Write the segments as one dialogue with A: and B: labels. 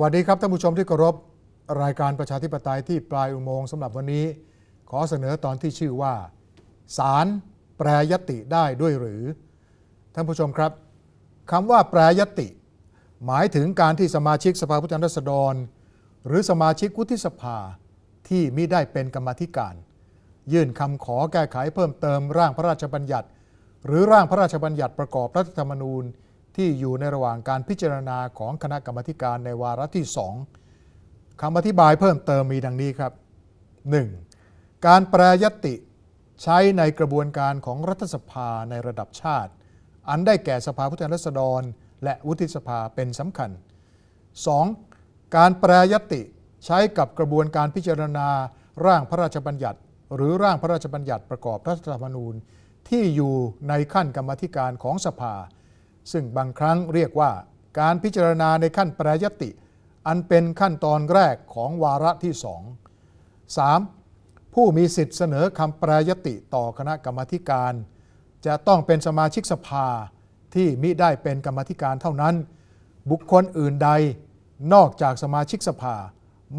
A: วัสดีครับท่านผู้ชมที่เคารพรายการประชาธิปไตยที่ปลายอุโมงค์สำหรับวันนี้ ขอเสนอตอนที่ชื่อว่าสารแปรยติได้ด้วยหรือ ท่านผู้ชมครับคำว่าแปรยติ หมายถึงการที่สมาชิกสภาผู้แทนราษฎร หรือสมาชิกวุฒิสภาที่มิได้เป็นกรรมธิการ ยื่นคำขอแก้ไขเพิ่มเติมร่างพระราชบัญญัติ หรือร่างพระราชบัญญัติประกอบรัฐธรรมนูญ ที่อยู่ในระหว่างการพิจารณาของคณะกรรมการในวาระที่2คำอธิบายเพิ่มเติมมีดังนี้ครับ 1. การแปรยติใช้ในกระบวนการของรัฐสภาในระดับชาติ อันได้แก่สภาผู้แทนราษฎร และวุฒิสภาเป็นสำคัญ 2. การแปรยติใช้กับกระบวนการพิจารณาร่างพระราชบัญญัติ หรือร่างพระราชบัญญัติประกอบรัฐธรรมนูญ ที่อยู่ในขั้นกรรมธิการของสภา ซึ่งบางครั้งเรียกว่าการพิจารณาในขั้นแปรยติ อันเป็นขั้นตอนแรกของวาระที่2 3. ผู้มีสิทธิ์เสนอคำแปรยติต่อคณะกรรมการ จะต้องเป็นสมาชิกสภาที่มิได้เป็นกรรมธิการเท่านั้น บุคคลอื่นใดนอกจากสมาชิกสภา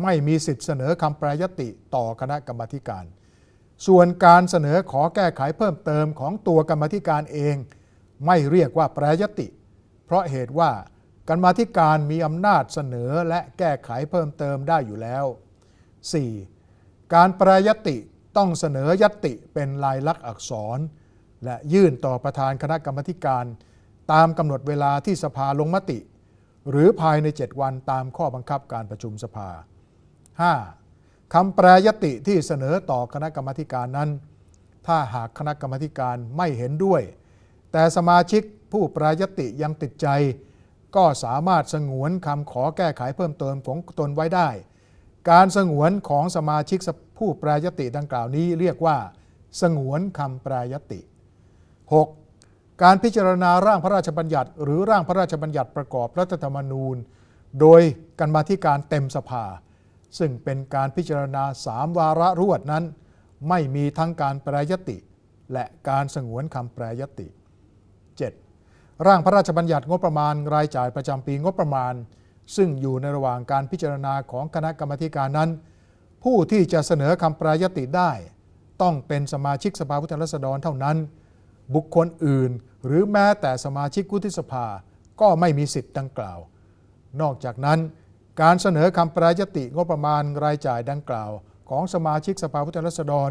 A: ไม่มีสิทธิ์เสนอคำแปรยติต่อคณะกรรมการ ส่วนการเสนอขอแก้ไขเพิ่มเติมของตัวกรรมธิการเอง ไม่เรียกว่าแปรยติ เพราะเหตุว่ากรรมาธิการมีอำนาจเสนอและแก้ไขเพิ่มเติมได้อยู่แล้ว 4. การแปรยติต้องเสนอยติเป็นลายลักษณ์อักษร และยื่นต่อประธานคณะกรรมการ ตามกำหนดเวลาที่สภาลงมติ หรือภายใน 7 วันตามข้อบังคับการประชุมสภา 5. คำแปรยติที่เสนอต่อคณะกรรมการนั้น ถ้าหากคณะกรรมการไม่เห็นด้วย แต่สมาชิกผู้ปรยติยังติดใจ ก็สามารถสงวนคำขอแก้ไขเพิ่มเติมของตนไว้ได้ การสงวนของสมาชิกผู้ปรยติดังกล่าวนี้เรียกว่า สงวนคำปรยติ 6. การพิจารณาร่างพระราชบัญญัติ หรือร่างพระราชบัญญัติประกอบรัฐธรรมนูญ โดยการมาธิการเต็มสภา ซึ่งเป็นการพิจารณาสามวาระรวดนั้น ไม่มีทั้งการแปรยติ และการสงวนคำแปรยติ 7. ร่างพระราชบัญญัติงบประมาณรายจ่ายประจำปีงบประมาณ ซึ่งอยู่ในระหว่างการพิจารณาของคณะกรรมาการนั้น ผู้ที่จะเสนอคำปรยติได้ ต้องเป็นสมาชิกสภาผู้แทนราษฎรเท่านั้น บุคคลอื่น หรือแม้แต่สมาชิกวุฒิสภาก็ไม่มีสิทธิ์ดังกล่าว นอกจากนั้น การเสนอคำปรยติงบประมาณรายจ่ายดังกล่าว ของสมาชิกสภาผู้แทนราษฎร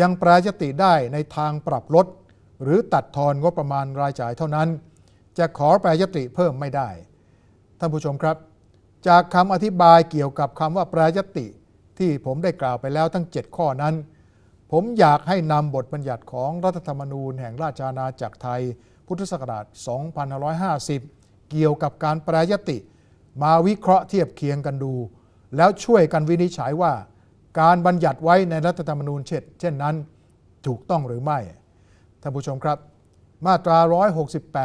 A: ยังปรยติได้ในทางปรับลด หรือตัดทอนงบประมาณรายจ่ายเท่านั้น จะขอแปรยติเพิ่มไม่ได้ ท่านผู้ชมครับ จากคำอธิบายเกี่ยวกับคำว่าแปรยติ ที่ผมได้กล่าวไปแล้วทั้ง 7 ข้อนั้น ผมอยากให้นำบทบัญญัติของรัฐธรรมนูญแห่งราชอาณาจักรไทย พุทธศักราช 2550 เกี่ยวกับการแปรยติ มาวิเคราะห์เทียบเคียงกันดู แล้วช่วยกันวินิจฉัยว่า การบัญญัติไว้ในรัฐธรรมนูญเช่นเช่นนั้น ถูกต้องหรือไม่ ท่านผู้ชมครับ มาตรา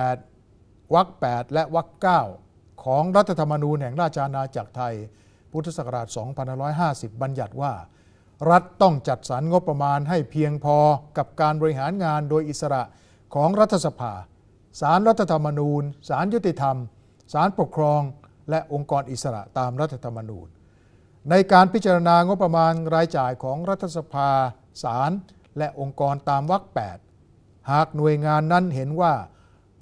A: 168 วรรค 8 และวรรค 9 ของรัฐธรรมนูญแห่งราชอาณาจักรไทย พุทธศักราช 2550 บัญญัติว่า รัฐต้องจัดสรรงบประมาณให้เพียงพอกับการบริหารงานโดยอิสระของรัฐสภา สารรัฐธรรมนูญ สารยุติธรรม สารปกครอง และองค์กรอิสระตามรัฐธรรมนูญ ในการพิจารณางบประมาณรายจ่ายของรัฐสภา ศาลและองค์กรตามวรรค8 หากหน่วยงานนั้นเห็นว่า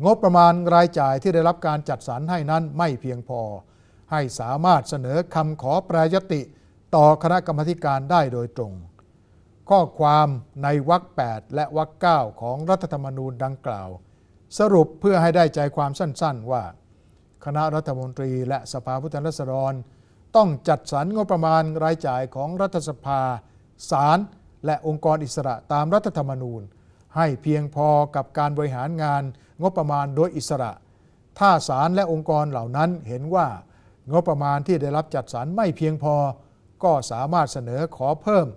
A: งบประมาณรายจ่ายที่ได้รับการจัดสรรให้นั้นไม่เพียงพอ ให้สามารถเสนอคำขอแปรยติต่อคณะกรรมการได้โดยตรง ข้อความในวรรค8และวรรค9ของรัฐธรรมนูญดังกล่าว สรุปเพื่อให้ได้ใจความสั้นๆว่า คณะรัฐมนตรีและสภาผู้แทนราษฎร ต้องจัดสรรงบประมาณรายจ่ายของรัฐสภาศาลและองค์กรอิสระตามรัฐธรรมนูญ ให้เพียงพอกับการบริหารงานงบประมาณโดยอิสระ ถ้าศาลและองค์กรเหล่านั้นเห็นว่างบประมาณที่ได้รับจัดสรรไม่เพียงพอ ก็สามารถเสนอขอเพิ่ม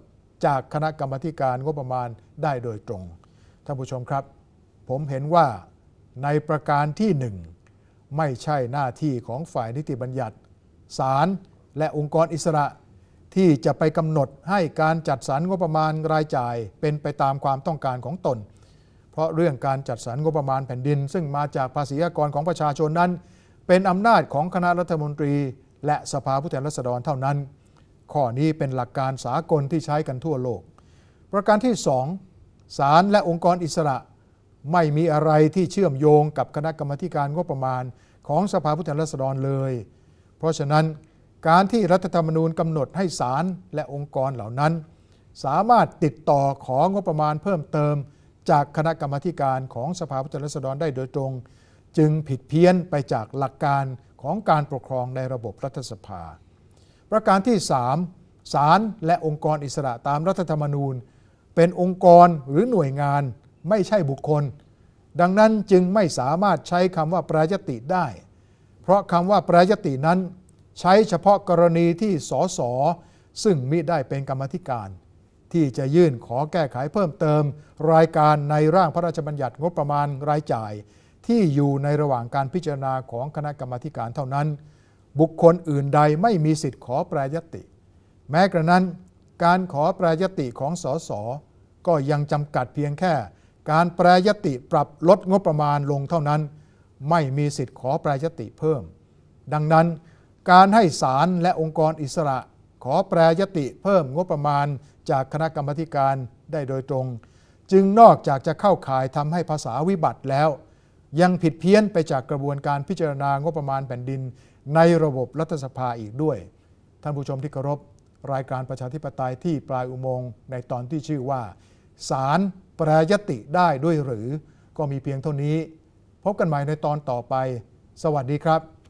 A: จากคณะกรรมการงบประมาณได้โดยตรง ท่านผู้ชมครับ ผมเห็นว่าในประการที่หนึ่งไม่ใช่หน้าที่ของฝ่ายนิติบัญญัติศาลและองค์กรอิสระ ที่จะไปกำหนดให้การจัดสรรงบประมาณรายจ่ายเป็นไปตามความต้องการของตน เพราะเรื่องการจัดสรรงบประมาณแผ่นดิน ซึ่งมาจากภาษีอากรของประชาชนนั้น เป็นอำนาจของคณะรัฐมนตรี และสภาผู้แทนราษฎรเท่านั้น ข้อนี้เป็นหลักการสากลที่ใช้กันทั่วโลก ประการที่ 2 ศาลและองค์กรอิสระ ไม่มีอะไรที่เชื่อมโยงกับคณะกรรมาธิการงบประมาณของสภาผู้แทนราษฎรเลย เพราะฉะนั้น การที่รัฐธรรมนูญกำหนดให้ศาลและองค์กรเหล่านั้น สามารถติดต่อของบประมาณเพิ่มเติม จากคณะกรรมการของสภาผู้แทนราษฎรได้โดยตรง จึงผิดเพี้ยนไปจากหลักการของการปกครองในระบบรัฐสภา ประการที่ 3 ศาลและองค์กรอิสระตามรัฐธรรมนูญ เป็นองค์กรหรือหน่วยงานไม่ใช่บุคคล ดังนั้นจึงไม่สามารถใช้คำว่าปรยติได้ เพราะคำว่าปรยตินั้น ใช้เฉพาะกรณีที่สสซึ่งมิได้เป็นกรรมธิการ ที่จะยื่นขอแก้ไขเพิ่มเติม รายการในร่างพระราชบัญญัติงบประมาณรายจ่าย ที่อยู่ในระหว่างการพิจารณาของคณะกรรมการเท่านั้น บุคคลอื่นใดไม่มีสิทธิ์ขอแปรยติ แม้กระนั้นการขอแปรยติของสสก็ยังจำกัดเพียงแค่ การแปรยติปรับลดงบประมาณลงเท่านั้น ไม่มีสิทธิ์ขอแปรยติเพิ่ม ดังนั้น การให้ศาลและองค์กรอิสระ ขอแปรยติเพิ่มงบประมาณจากคณะกรรมการได้โดยตรง จึงนอกจากจะเข้าข่ายทำให้ภาษาวิบัติแล้ว ยังผิดเพี้ยนไปจากกระบวนการพิจารณางบประมาณแผ่นดิน ในระบบรัฐสภาอีกด้วย ท่านผู้ชมที่เคารพรายการประชาธิปไตยที่ปลายอุโมงค์ในตอนที่ชื่อว่าศาลแปรยติได้ด้วยหรือ ก็มีเพียงเท่านี้ พบกันใหม่ในตอนต่อไป สวัสดีครับ